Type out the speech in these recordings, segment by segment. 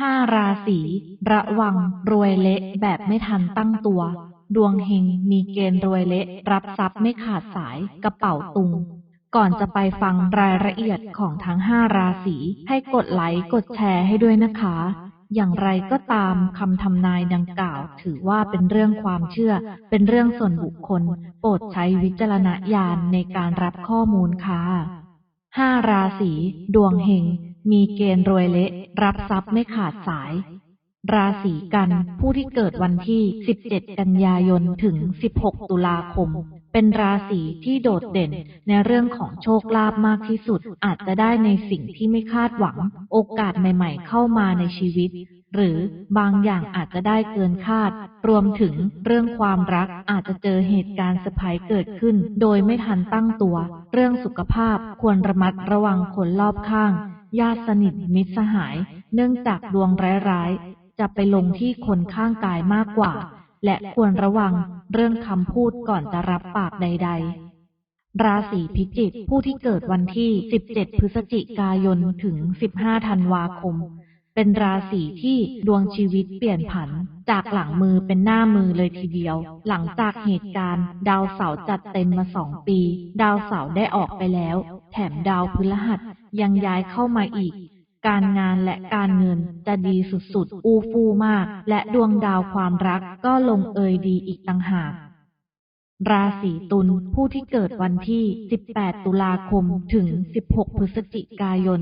ห้าราศีระวังรวยเละแบบไม่ทันตั้งตัว ดวงเฮงมีเกณฑ์รวยเละ รับทรัพย์ไม่ขาดสายกระเป๋าตุง ก่อนจะไปฟังรายละเอียดของทั้งห้าราศีให้กดไลค์กดแชร์ให้ด้วยนะคะ อย่างไรก็ตามคำทำนายดังกล่าว ถือว่าเป็นเรื่องความเชื่อ เป็นเรื่องส่วนบุคคล โปรดใช้วิจารณญาณในการรับข้อมูลค่ะห้าราศีดวงเฮงมีเกณฑ์รวยเละ รับทรัพย์ไม่ขาดสาย ราศีกัน ผู้ที่เกิดวันที่ 17 กันยายนถึง 16 ตุลาคม เป็นราศีที่โดดเด่นในเรื่องของโชคลาภมากที่สุด อาจจะได้ในสิ่งที่ไม่คาดหวัง โอกาสใหม่ ๆ เข้ามาในชีวิต หรือบางอย่างอาจจะได้เกินคาด รวมถึงเรื่องความรักอาจจะเจอเหตุการณ์เซอร์ไพรส์เกิดขึ้น โดยไม่ทันตั้งตัว เรื่องสุขภาพควรระมัดระวังคนรอบข้าง ญาติสนิทมิตรสหาย เนื่องจากดวงร้ายๆ จะไปลงที่คนข้างกายมากกว่า และควรระวังเรื่องคำพูดก่อนจะรับปากใด ๆ ราศีพิจิกผู้ที่เกิดวันที่ 17 พฤศจิกายนถึง 15 ธันวาคม เป็นราศีที่ดวงชีวิตเปลี่ยนผัน จากหลังมือเป็นหน้ามือเลยทีเดียว หลังจากเหตุการณ์ ดาวเสาร์จัดเต็มมาสองปี ดาวเสาร์ได้ออกไปแล้ว แถมดาวพฤหัส ยังย้ายเข้ามาอีก การงานและการเงินจะดีสุดๆ อู้ฟู่มาก และดวงดาวความรักก็ลงเอยดีอีกต่างหากราศีตุลผู้ที่เกิดวันที่ 18 ตุลาคมถึง 16 พฤศจิกายน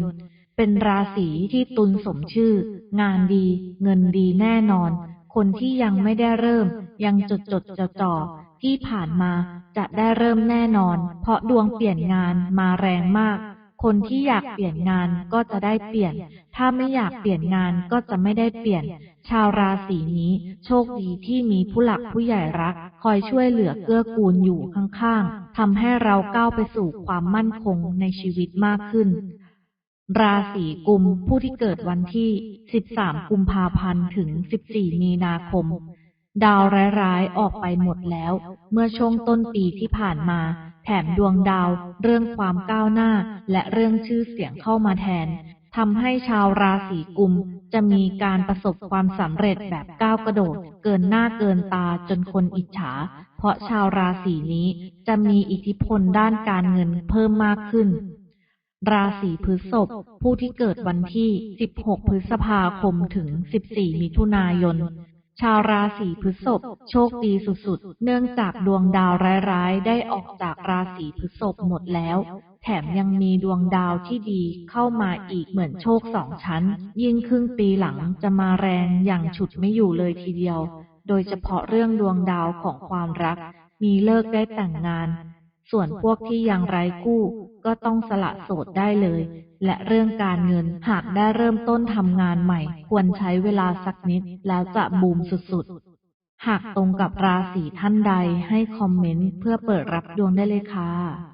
เป็นราศีที่ตุลสมชื่อ งานดี เงินดีแน่นอน คนที่ยังไม่ได้เริ่ม ยังจดจดจ่อจ่อที่ผ่านมาจะได้เริ่มแน่นอน เพราะดวงเปลี่ยนงานมาแรงมาก คนที่อยากเปลี่ยนงานก็จะได้เปลี่ยน ถ้าไม่อยากเปลี่ยนงานก็จะไม่ได้เปลี่ยน ชาวราศีนี้ โชคดีที่มีผู้หลักผู้ใหญ่รัก คอยช่วยเหลือเกื้อกูลอยู่ข้างๆทำให้เราก้าวไปสู่ความมั่นคงในชีวิตมากขึ้น ราศีกุมผู้ที่เกิดวันที่ 13 กุมภาพันธ์ถึง 14 มีนาคม ดาวร้ายๆ ออกไปหมดแล้ว เมื่อช่วงต้นปีที่ผ่านมา แถมดวงดาวเรื่องความก้าวหน้า และเรื่องชื่อเสียงเข้ามาแทนทำให้ชาวราศีกุม จะมีการประสบความสำเร็จแบบก้าวกระโดด เกินหน้าเกินตาจนคนอิจฉา เพราะชาวราศีนี้จะมีอิทธิพลด้านการเงินเพิ่มมากขึ้น ราศีพฤษภผู้ที่เกิดวันที่ 16 พฤษภาคมถึง 14 มิถุนายน ชาวราศีพฤษภโชคดีสุดๆ เนื่องจากดวงดาวร้ายๆ ได้ออกจากราศีพฤษภหมดแล้ว แถมยังมีดวงดาวที่ดีเข้ามาอีกเหมือนโชคสองชั้น ยิ่งครึ่งปีหลังจะมาแรงอย่างฉุดไม่อยู่เลยทีเดียว โดยเฉพาะเรื่องดวงดาวของความรัก มีเลิกได้แต่งงาน ส่วนพวกที่ยังไร้กู้ ก็ต้องสละโสดได้เลย และเรื่องการเงินหากได้เริ่มต้นทำงานใหม่ ควรใช้เวลาสักนิดแล้วจะบูมสุดๆ หากตรงกับราศีท่านใดให้คอมเมนต์เพื่อเปิดรับดวงได้เลยค่ะ